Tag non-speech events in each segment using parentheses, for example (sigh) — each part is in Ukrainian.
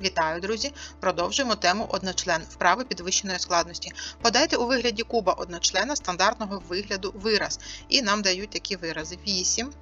Вітаю, друзі! Продовжуємо тему одночлен вправи підвищеної складності. Подайте у вигляді куба одночлена стандартного вигляду вираз. І нам дають такі вирази 8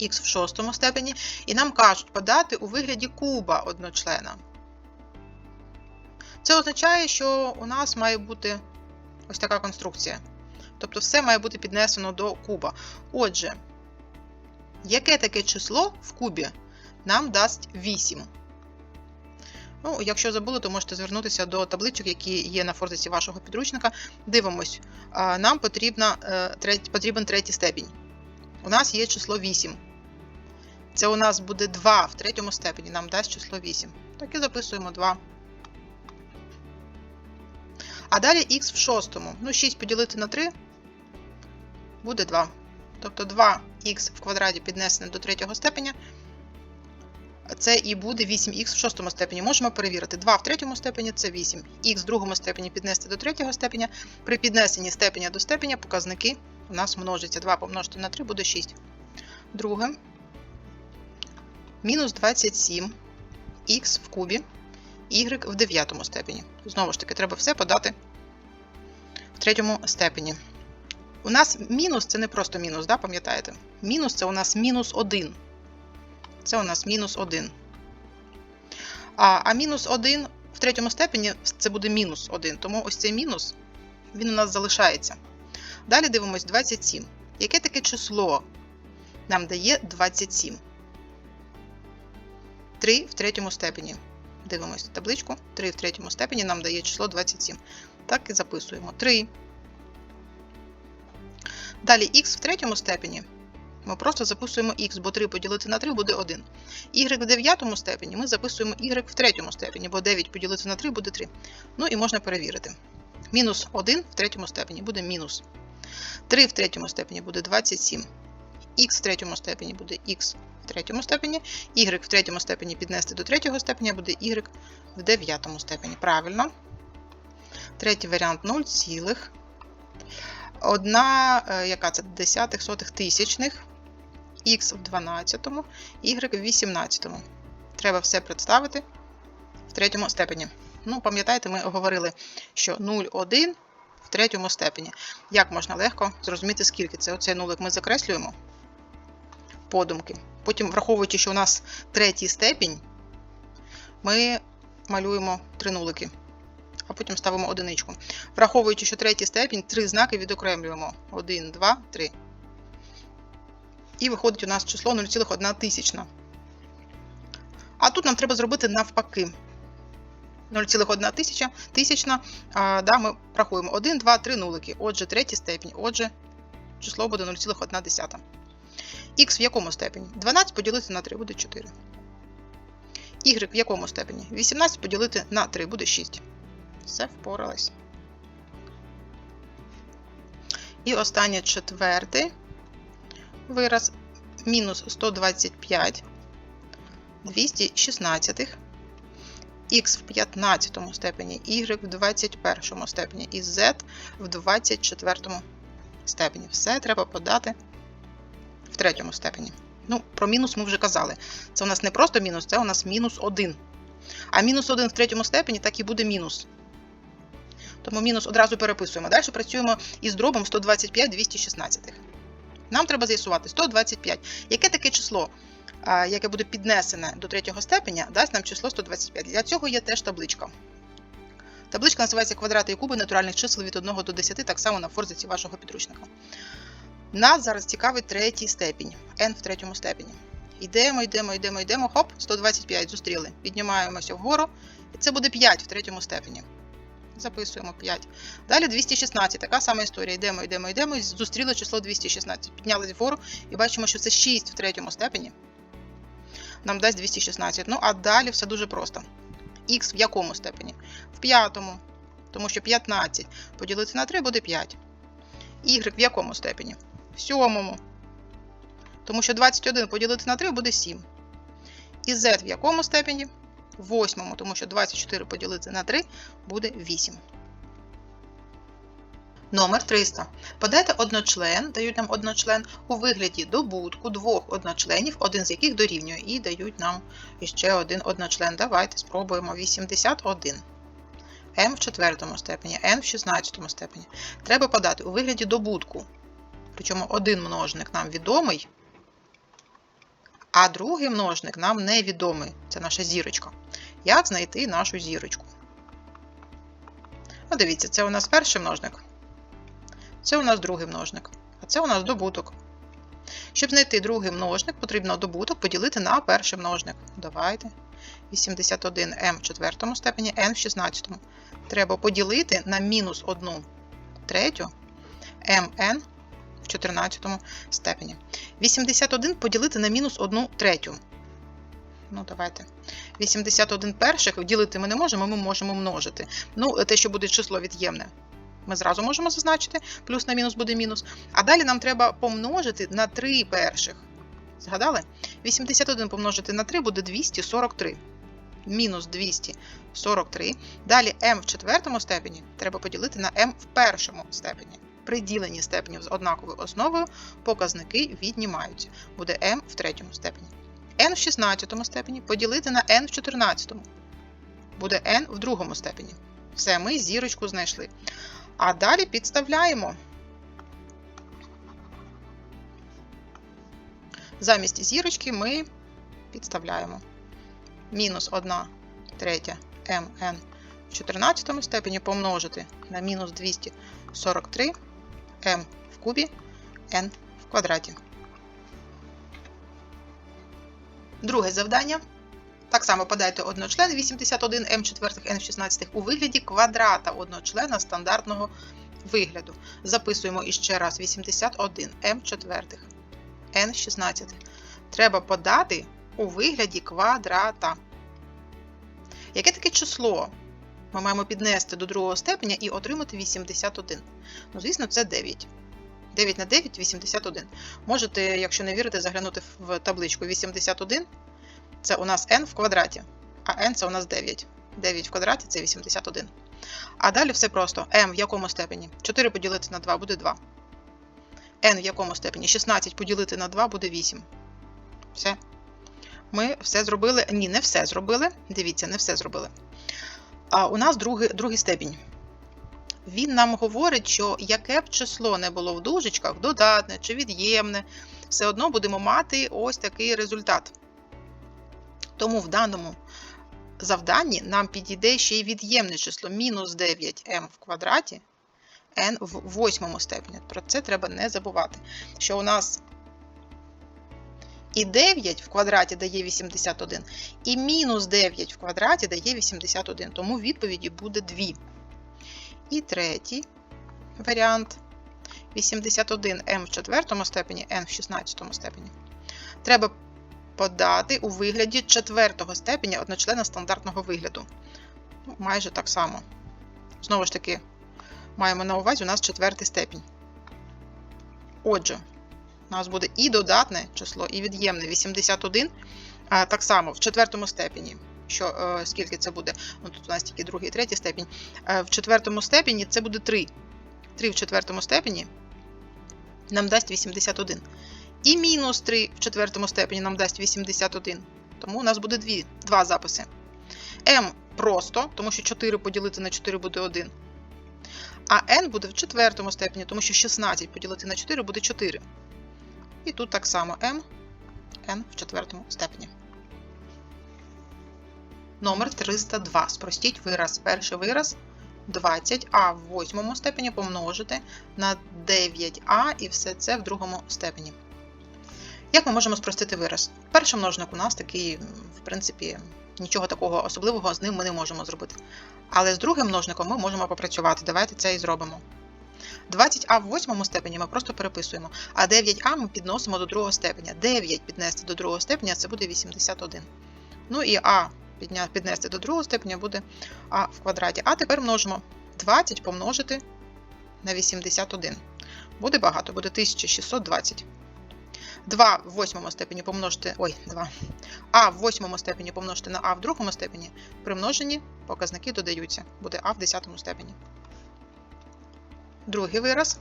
х в шостому степені. І нам кажуть подати у вигляді куба одночлена. Це означає, що у нас має бути ось така конструкція. Тобто все має бути піднесено до куба. Отже, яке таке число в кубі нам дасть 8? Ну, якщо забули, то можете звернутися до табличок, які є на форзиці вашого підручника. Дивимось, нам потрібна, е, потрібен третій степінь. У нас є число 8. Це у нас буде 2 в третьому степені, нам дасть число 8. Так і записуємо 2. А далі х в шостому. Ну, 6 поділити на 3 буде 2. Тобто 2х в квадраті піднесене до третього степеня це і буде 8х в шостому степені. Можемо перевірити. 2 в третьому степені це 8. Х в другому степені піднести до третього степеня. При піднесенні степеня до степеня показники у нас множаться. 2 помножити на 3 буде 6. Друге. Мінус 27 х в кубі, y в дев'ятому степені. Знову ж таки, треба все подати в третьому степені. У нас мінус це не просто мінус, да, пам'ятаєте? Мінус це у нас мінус 1. Це у нас мінус 1. А, а мінус 1 в третьому степені це буде мінус 1. Тому ось цей мінус, він у нас залишається. Далі дивимось 27. Яке таке число нам дає 27? 3 в третьому степені. Дивимось табличку. 3 в третьому степені нам дає число 27. Так і записуємо. 3. Далі х в третьому степені ми просто записуємо х, бо 3 поділити на 3 буде 1. Y в дев'ятому степені ми записуємо y в третьому степені, бо 9 поділити на 3 буде 3. Ну і можна перевірити. Мінус 1 в третьому степені буде мінус. 3 в третьому степені буде 27. Х в третьому степені буде х в третьому степені. Y в третьому степені піднести до третього степеня буде y в дев'ятому степені. Правильно. Третій варіант 0, цілих. Одна, е, яка це десятих сотих тисячних, х в 12, y в 18. Треба все представити в третьому степені. Ну, пам'ятаєте, ми говорили, що 0, 1 в третьому степені. Як можна легко зрозуміти, скільки це? Оцей нулик ми закреслюємо подумки. Потім, враховуючи, що у нас третій степінь, ми малюємо три нулики а потім ставимо одиничку. Враховуючи, що третій степінь, три знаки відокремлюємо. 1, 2, 3. І виходить у нас число 0,1 тисячна. А тут нам треба зробити навпаки. 0,1 тисяча, тисячна, а, да, ми рахуємо 1, 2, 3 нулики. Отже, третій степінь. Отже, число буде 0,1. Х в якому степені? 12 поділити на 3 буде 4. Y в якому степені? 18 поділити на 3 буде 6. Все впоралась. І останнє четвертий вираз мінус 125 216 х в 15 степені, y в 21 степені і z в 24 степені. Все треба подати в третьому степені. Ну, про мінус ми вже казали. Це у нас не просто мінус, це у нас мінус 1. А мінус 1 в третьому степені так і буде мінус. Тому мінус одразу переписуємо. Далі працюємо із дробом 125 216. Нам треба з'ясувати 125. Яке таке число, яке буде піднесене до третього степеня, дасть нам число 125. Для цього є теж табличка. Табличка називається квадрати і куби натуральних чисел від 1 до 10, так само на форзиці вашого підручника. Нас зараз цікавить третій степінь, n в третьому степені. Йдемо, йдемо, йдемо, йдемо. Хоп, 125 зустріли. Піднімаємося вгору. І це буде 5 в третьому степені. Записуємо 5. Далі 216. Така сама історія. Йдемо, йдемо, йдемо. Зустріли число 216. Піднялись вгору і бачимо, що це 6 в третьому степені. Нам дасть 216. Ну, а далі все дуже просто. Х в якому степені? В п'ятому. Тому що 15 поділити на 3 буде 5. Y в якому степені? В сьомому. Тому що 21 поділити на 3 буде 7. І z в якому степені? Восьмому, тому що 24 поділити на 3 буде 8. Номер 300. Подайте одночлен, дають нам одночлен у вигляді добутку двох одночленів, один з яких дорівнює, і дають нам іще один одночлен. Давайте спробуємо 81. m в четвертому степені, n в 16 степені. Треба подати у вигляді добутку. Причому один множник нам відомий, а другий множник нам невідомий. Це наша зірочка. Як знайти нашу зірочку? Ну, дивіться, це у нас перший множник. Це у нас другий множник. А це у нас добуток. Щоб знайти другий множник, потрібно добуток поділити на перший множник. Давайте. 81m в четвертому степені, n в 16. Треба поділити на мінус 1 третю mn в 14 степені. 81 поділити на мінус 1 третю. Ну, давайте. 81 перших ділити ми не можемо, ми можемо множити. Ну, те, що буде число від'ємне. Ми зразу можемо зазначити, плюс на мінус буде мінус. А далі нам треба помножити на 3 перших. Згадали? 81 помножити на 3 буде 243. Мінус 243. Далі m в четвертому степені треба поділити на m в першому степені. При діленні степенів з однаковою основою показники віднімаються. Буде m в третьому степені. n в 16 степені поділити на n в 14. Буде n в другому степені. Все, ми зірочку знайшли. А далі підставляємо. Замість зірочки ми підставляємо мінус 1 третя mn в 14 степені помножити на мінус 243 m в кубі n в квадраті. Друге завдання. Так само подайте одночлен 81 м 4 n в 16 у вигляді квадрата одночлена стандартного вигляду. Записуємо іще раз 81 м 4 n 16. Треба подати у вигляді квадрата. Яке таке число ми маємо піднести до другого степеня і отримати 81? Ну, звісно, це 9. 9 на 9 81. Можете, якщо не вірите, заглянути в табличку 81. Це у нас n в квадраті, а n це у нас 9. 9 в квадраті це 81. А далі все просто. m в якому степені? 4 поділити на 2 буде 2. n в якому степені? 16 поділити на 2 буде 8. Все. Ми все зробили. Ні, не все зробили. Дивіться, не все зробили. А у нас другий, другий степінь. Він нам говорить, що яке б число не було в дужечках, додатне чи від'ємне, все одно будемо мати ось такий результат. Тому в даному завданні нам підійде ще й від'ємне число мінус 9m в квадраті n в восьмому степені. Про це треба не забувати. Що у нас і 9 в квадраті дає 81, і мінус 9 в квадраті дає 81. Тому відповіді буде 2. І третій варіант 81m в четвертому степені, n в 16 степені. Треба подати у вигляді четвертого степеня одночлена стандартного вигляду. Ну, Майже так само. Знову ж таки, маємо на увазі у нас четвертий степінь. Отже, у нас буде і додатне число, і від'ємне 81. А, Так само в четвертому степені. Що, е, Скільки це буде? Ну, Тут у нас тільки другий і третій степінь. Е, в четвертому степені це буде 3. 3 в четвертому степені нам дасть 81. І мінус 3 в четвертому степені нам дасть 81. Тому у нас буде дві, два записи. m просто, тому що 4 поділити на 4 буде 1. А n буде в четвертому степені, тому що 16 поділити на 4 буде 4. І тут так само m, n в четвертому степені. Номер 302. Спростіть вираз. Перший вираз 20а в восьмому степені помножити на 9а і все це в другому степені. Як ми можемо спростити вираз? Перший множник у нас такий, в принципі, нічого такого особливого з ним ми не можемо зробити. Але з другим множником ми можемо попрацювати. Давайте це і зробимо. 20а в восьмому степені ми просто переписуємо, а 9а ми підносимо до другого степеня. 9 піднести до другого степеня це буде 81. Ну і а піднести до другого степеня буде а в квадраті. А тепер множимо 20 помножити на 81. Буде багато, буде 1620. 2 в восьмому степені помножити. Ой, 2. А в восьмому степені помножити на А в другому степені. При множенні показники додаються. Буде А в десятому степені. Другий вираз.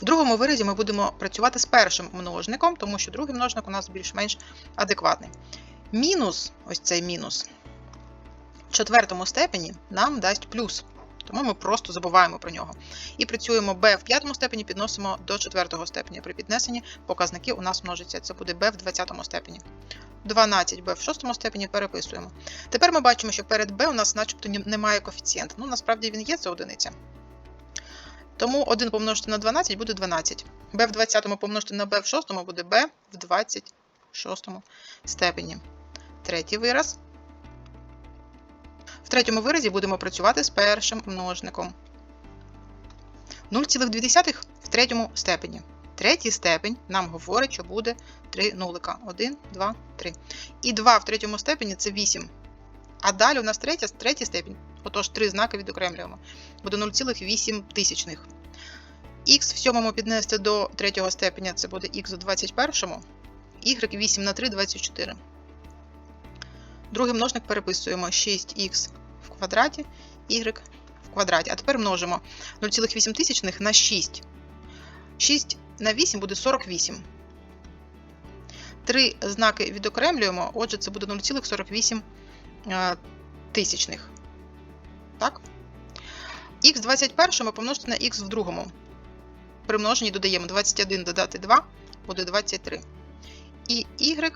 В другому виразі ми будемо працювати з першим множником, тому що другий множник у нас більш-менш адекватний. Мінус, ось цей мінус, в четвертому степені нам дасть плюс. Тому ми просто забуваємо про нього. І працюємо b в п'ятому степені, підносимо до четвертого степеня. При піднесенні показники у нас множаться. Це буде b в 20 степені. 12b в шостому степені переписуємо. Тепер ми бачимо, що перед b у нас начебто немає коефіцієнта. Ну, насправді він є, це одиниця. Тому 1 помножити на 12 буде 12. b в 20 помножити на b в 6 буде b в 26 степені. Третій вираз. В третьому виразі будемо працювати з першим множником. 0,2 в третьому степені. Третій степень нам говорить, що буде 3 нулика. 1, 2, 3. І 2 в третьому степені це 8. А далі у нас третя, третій степень. Отож, три знаки відокремлюємо. Буде 0,8 тисячних. Х в сьомому піднести до третього степеня це буде х у 21, y 8 на 3 24. Другий множник переписуємо 6х в квадраті, y в квадраті. А тепер множимо 0,8 тисячних на 6. 6 на 8 буде 48. Три знаки відокремлюємо, отже, це буде 0,48 е, тисячних. Так? Х 21 помножити на х в другому. При множенні додаємо 21 додати 2 буде 23. І y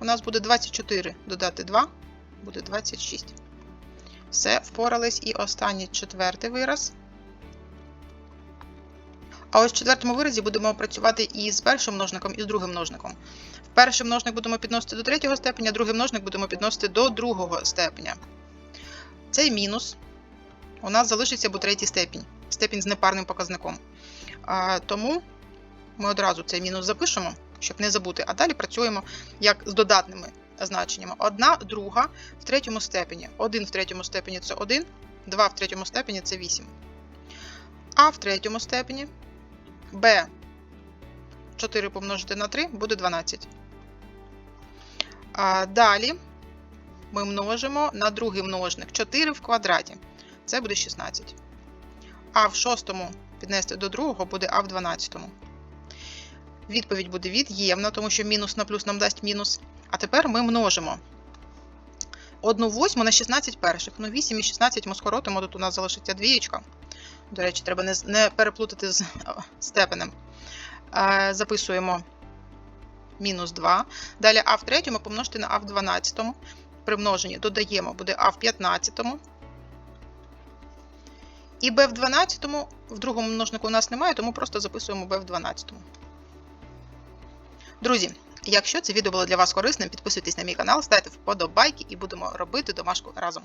у нас буде 24 додати 2 буде 26. Все, впорались. І останній четвертий вираз. А ось в четвертому виразі будемо працювати і з першим множником, і з другим множником. Перший множник будемо підносити до третього степеня, другий множник будемо підносити до другого степеня. Цей мінус у нас залишиться або третій степінь, степінь з непарним показником. А, тому ми одразу цей мінус запишемо, щоб не забути, а далі працюємо як з додатними значеннями. Одна, друга в третьому степені. 1 в третьому степені це 1, 2 в третьому степені це 8. А в третьому степені b 4 помножити на 3 буде 12. А далі ми множимо на другий множник 4 в квадраті. Це буде 16. А в шостому піднести до другого буде А в 12. Відповідь буде від'ємна, тому що мінус на плюс нам дасть мінус. А тепер ми множимо 1 восьму на 16 перших. Ну, 8 і 16 ми скоротимо, тут у нас залишиться двієчка. До речі, треба не, не переплутати з (laughs) степенем. Е, записуємо мінус 2. Далі А в третьому помножити на А в 12. При множенні додаємо, буде А в 15. І b в 12, в другому множнику у нас немає, тому просто записуємо b в 12. Друзі, якщо це відео було для вас корисним, підписуйтесь на мій канал, ставте вподобайки і будемо робити домашку разом.